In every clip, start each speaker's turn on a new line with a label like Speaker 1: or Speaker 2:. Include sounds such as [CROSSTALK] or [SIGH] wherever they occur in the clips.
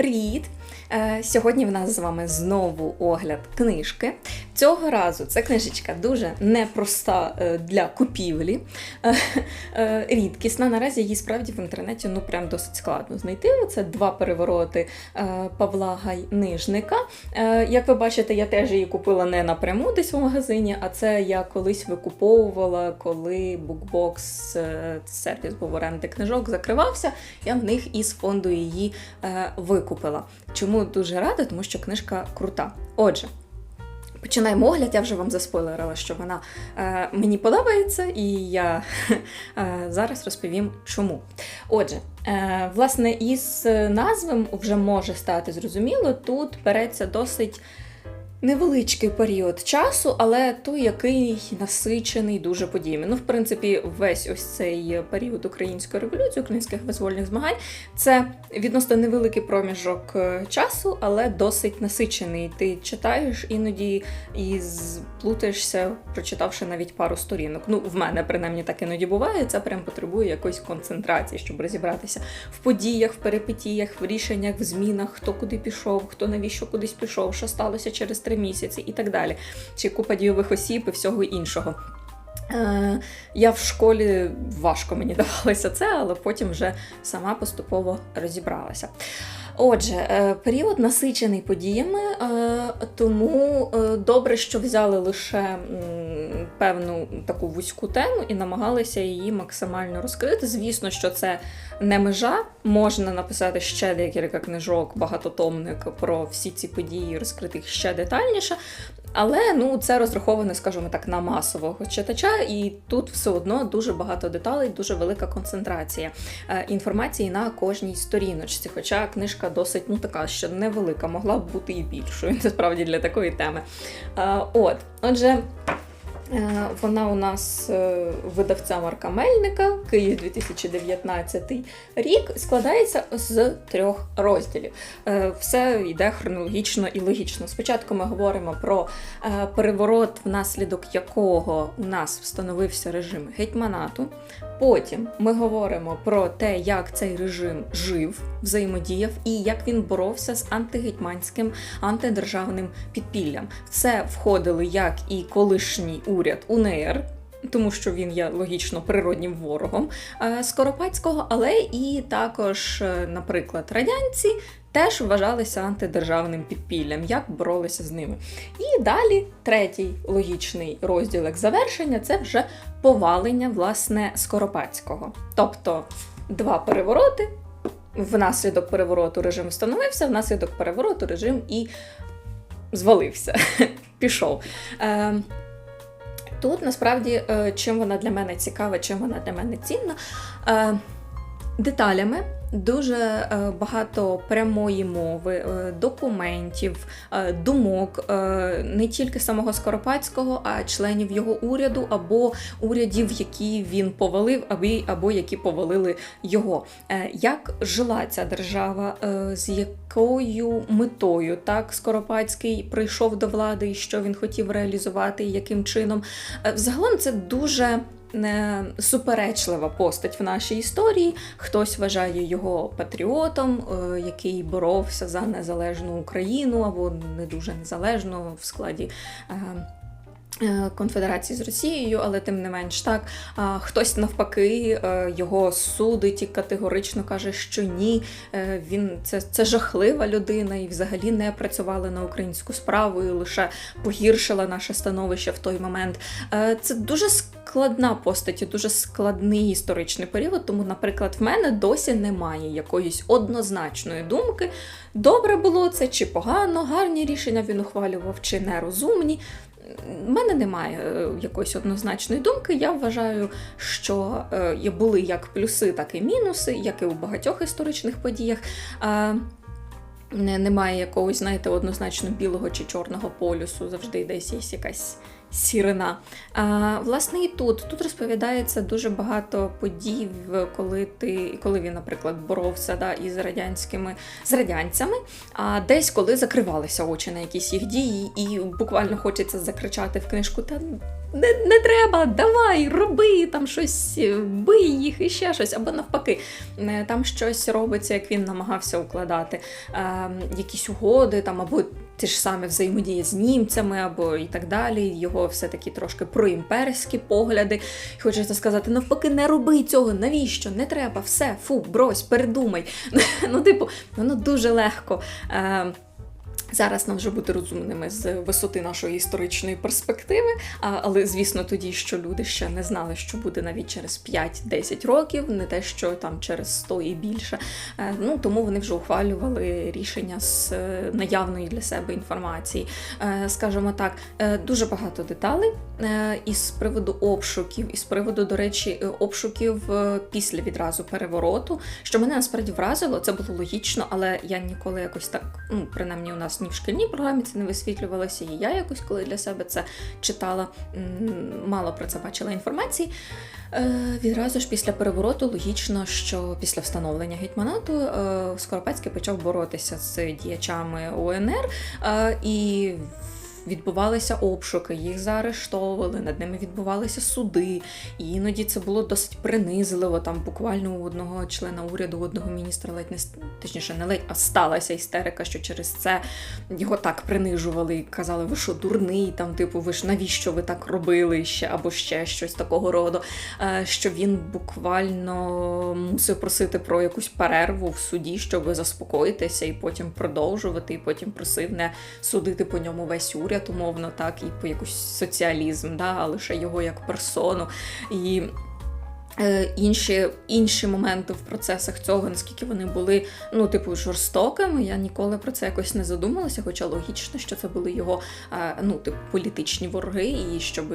Speaker 1: Привіт! Е, Сьогодні в нас з вами знову огляд книжки. Цього разу ця книжечка дуже непроста е, для купівлі, е, рідкісна. Наразі її справді в інтернеті ну прям досить складно знайти. Це два перевороти Павла Гайнижника. Як ви бачите, я теж її купила не напряму десь в магазині, а це я колись викуповувала, коли букбокс сервіс був оренди книжок закривався. Я в них із фонду її викупила. Чому дуже рада? Тому що книжка крута. Отже. Починаємо огляд, я вже вам заспойлерила, що вона е, мені подобається, і я [LAUGHS] е, зараз розповім чому. Отже, е, власне, із назви вже може стати зрозуміло, тут береться досить невеличкий період часу, але той, який насичений дуже подіями. Ну, в принципі, весь ось цей період української революції, українських визвольних змагань, це відносно невеликий проміжок е, часу, але досить насичений. Ти читаєш іноді і плутаєшся, прочитавши навіть пару сторінок. Ну, в мене принаймні так іноді буває. Це прям потребує якоїсь концентрації, щоб розібратися в подіях, в перипетіях, в рішеннях, в змінах, хто куди пішов, хто навіщо кудись пішов, що сталося через три місяці і так далі. Чи купа дійових осіб і всього іншого. Е, Я в школі важко мені [LAUGHS] давалося це, але потім вже сама поступово розібралася. Отже, е, період насичений подіями, е, тому е, добре, що взяли лише певну таку вузьку тему і намагалися її максимально розкрити. Звісно, що це не межа. Можна написати ще декілька книжок, багатотомник про всі ці події, розкрити їх ще детальніше. Але ну це розраховано, скажімо так, на масового читача, і тут все одно дуже багато деталей, дуже велика концентрація е, інформації на кожній сторіночці. Хоча книжка досить ну така, що невелика, могла б бути і більшою, [LAUGHS] насправді для такої теми. Е, от, отже. Е, Вона у нас е, видавця Марка Мельника, Київ 2019 рік, складається з трьох розділів. Е, Все йде хронологічно і логічно. Спочатку ми говоримо про переворот, внаслідок якого у нас встановився режим гетьманату. Потім ми говоримо про те, як цей режим жив, взаємодіяв і як він боровся з антигетьманським антидержавним підпіллям. В це входили як і колишній уряд УНР. Тому що він є логічно природнім ворогом е, Скоропадського, але і також, е, наприклад, радянці теж вважалися антидержавним підпіллям, як боролися з ними. І далі третій логічний розділ як завершення це вже повалення власне Скоропадського. Тобто два перевороти. Внаслідок перевороту режим встановився, внаслідок перевороту режим і звалився, [LAUGHS] пішов. Тут насправді е, чим вона для мене цікава, чим вона для мене цінна. Е, Деталями дуже е, багато прямої мови, е, документів, е, думок не тільки самого Скоропадського, а членів його уряду або урядів, які він повалив, або, які повалили його. Як жила ця держава, з якою метою так Скоропадський прийшов до влади, і що він хотів реалізувати, і яким чином. Взагалом це дуже суперечлива постать в нашій історії. Хтось вважає його патріотом, е, який боровся за незалежну Україну або не дуже незалежну в складі. е, е, Конфедерації з Росією, але тим не менш так. Хтось навпаки його судить і категорично каже, що ні, він це, це жахлива людина і взагалі не працювала на українську справу і лише погіршила наше становище в той момент. Це дуже складна постать, дуже складний історичний період. Тому, наприклад, в мене досі немає якоїсь однозначної думки. Добре було це чи погано, гарні рішення він ухвалював, чи нерозумні. У мене немає е, якоїсь однозначної думки. Я вважаю, що е, були як плюси, так і мінуси, як і у багатьох історичних подіях. Немає якогось, знаєте, однозначно білого чи чорного полюсу, завжди десь є якась Сірина. А, власне, і тут. Тут розповідається дуже багато подій, коли ти, коли він, наприклад, боровся да, із радянськими з радянцями, а десь коли закривалися очі на якісь їх дії, і буквально хочеться закричати в книжку: та не, не треба, давай, роби там щось, бий їх і ще щось, або навпаки, е, там щось робиться, як він намагався укладати е, якісь угоди, там або ті ж самі взаємодії з німцями, або і так далі. Його все-таки трошки проімперські погляди. І Хочеться сказати, навпаки, не роби цього, навіщо? Не треба, все, фу, брось, передумай. [LAUGHS] ну, типу, воно дуже легко. Е, Зараз нам вже бути розумними з висоти нашої історичної перспективи, але звісно, тоді, що люди ще не знали, що буде навіть через 5-10 років, не те, що там через 100 і більше. Е, Ну тому вони вже ухвалювали рішення з е, наявної для себе інформації. Е, Скажімо так, дуже багато деталей із приводу обшуків, із приводу, до речі, обшуків після відразу перевороту, що мене насправді вразило, це було логічно, але я ніколи якось так, ну принаймні у нас ні в шкільній програмі це не висвітлювалося, і я якось коли для себе це читала, мало про це бачила інформації. Е, Відразу ж після перевороту логічно, що після встановлення гетьманату е, Скоропадський почав боротися з діячами УНР е, і відбувалися обшуки, їх заарештовували, над ними відбувалися суди. І іноді це було досить принизливо. Там буквально у одного члена уряду, у одного міністра ледь не точніше, не ледь, а сталася істерика, що через це його так принижували і казали, ви що, дурний, там, типу, ви ж навіщо ви так робили ще або ще щось такого роду. Е, Що він буквально мусив просити про якусь перерву в суді, щоб заспокоїтися і потім продовжувати, і потім просив не судити по ньому весь уряд, умовно, так, і по якийсь соціалізм, да, а лише його як персону. І е, інші, інші моменти в процесах цього, наскільки вони були, ну, типу, жорстокими, я ніколи про це якось не задумалася, хоча логічно, що це були його е, ну, типу, політичні вороги, і щоб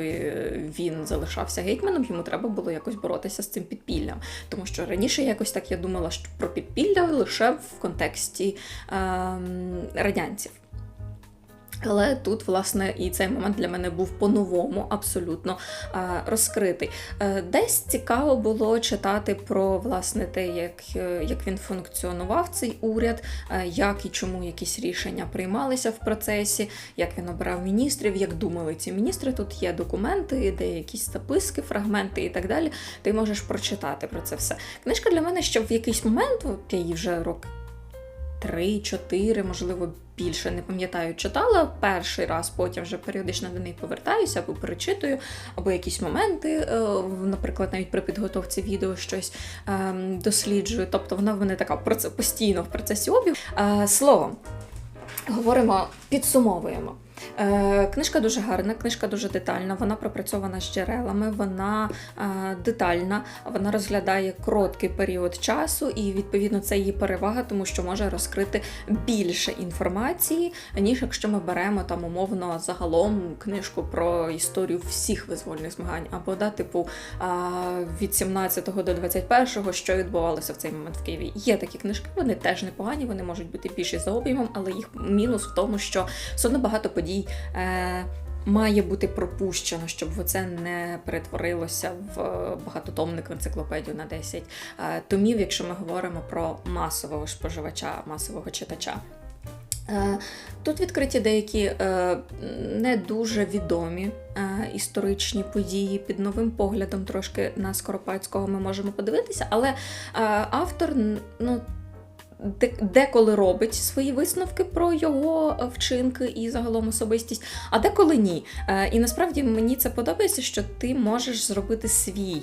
Speaker 1: він залишався гетьманом, йому треба було якось боротися з цим підпіллям. Тому що раніше якось так я думала, що про підпілля лише в контексті ем, радянців. Але тут, власне, і цей момент для мене був по-новому абсолютно розкритий. Е, десь цікаво було читати про власне те, як, е, як він функціонував, цей уряд, е, як і чому якісь рішення приймалися в процесі, як він обирав міністрів, як думали ці міністри. Тут є документи, де якісь записки, фрагменти і так далі. Ти можеш прочитати про це все. Книжка для мене ще в якийсь момент, от я її вже рок три-чотири, можливо, більше не пам'ятаю, читала перший раз, потім вже періодично до неї повертаюся або перечитую, або якісь моменти, е, наприклад, навіть при підготовці відео щось ем, досліджую. Тобто вона в мене така постійно в процесі обігу. Е, Словом, говоримо, підсумовуємо. Е, Книжка дуже гарна, книжка дуже детальна, вона пропрацьована з джерелами, вона е, детальна, вона розглядає короткий період часу, і відповідно це її перевага, тому що може розкрити більше інформації, ніж якщо ми беремо там умовно загалом книжку про історію всіх визвольних змагань, або да, типу від 17 до 21, що відбувалося в цей момент в Києві. Є такі книжки, вони теж непогані, вони можуть бути більші за об'ємом, але їх мінус в тому, що все багато подій. Е, Має бути пропущено, щоб це не перетворилося в багатотомник енциклопедію на 10 е, томів, якщо ми говоримо про масового споживача, масового читача. Е, Тут відкриті деякі не дуже відомі історичні події під новим поглядом. Трошки на Скоропадського ми можемо подивитися, але автор ну, деколи робить свої висновки про його е, вчинки і загалом особистість, а деколи ні. Е, І насправді мені це подобається, що ти можеш зробити свій.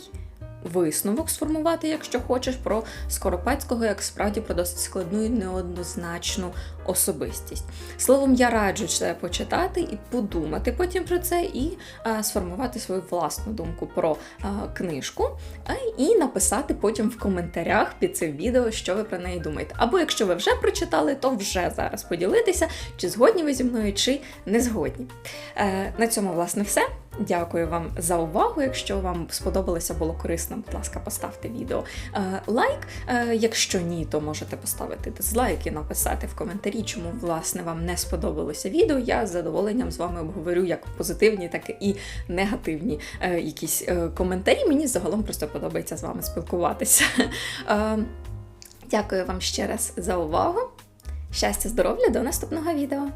Speaker 1: Висновок сформувати, якщо хочеш, про Скоропадського, як справді про досить складну і неоднозначну особистість. Словом, я раджу це почитати і подумати потім про це, і е, сформувати свою власну думку про е, книжку, а, і написати потім в коментарях під цим відео, що ви про неї думаєте. Або якщо ви вже прочитали, то вже зараз поділитися, чи згодні ви зі мною, чи не згодні. Е, на цьому, власне, все. Дякую вам за увагу. Якщо вам сподобалося, було корисно, будь ласка, поставте відео е, лайк. Е, якщо ні, то можете поставити дизлайк і написати в коментарі, чому власне вам не сподобалося відео. Я з задоволенням з вами обговорю як позитивні, так і негативні е, якісь коментарі. Мені загалом просто подобається з вами спілкуватися. Дякую вам ще раз за увагу. Щастя, здоров'я, до наступного відео!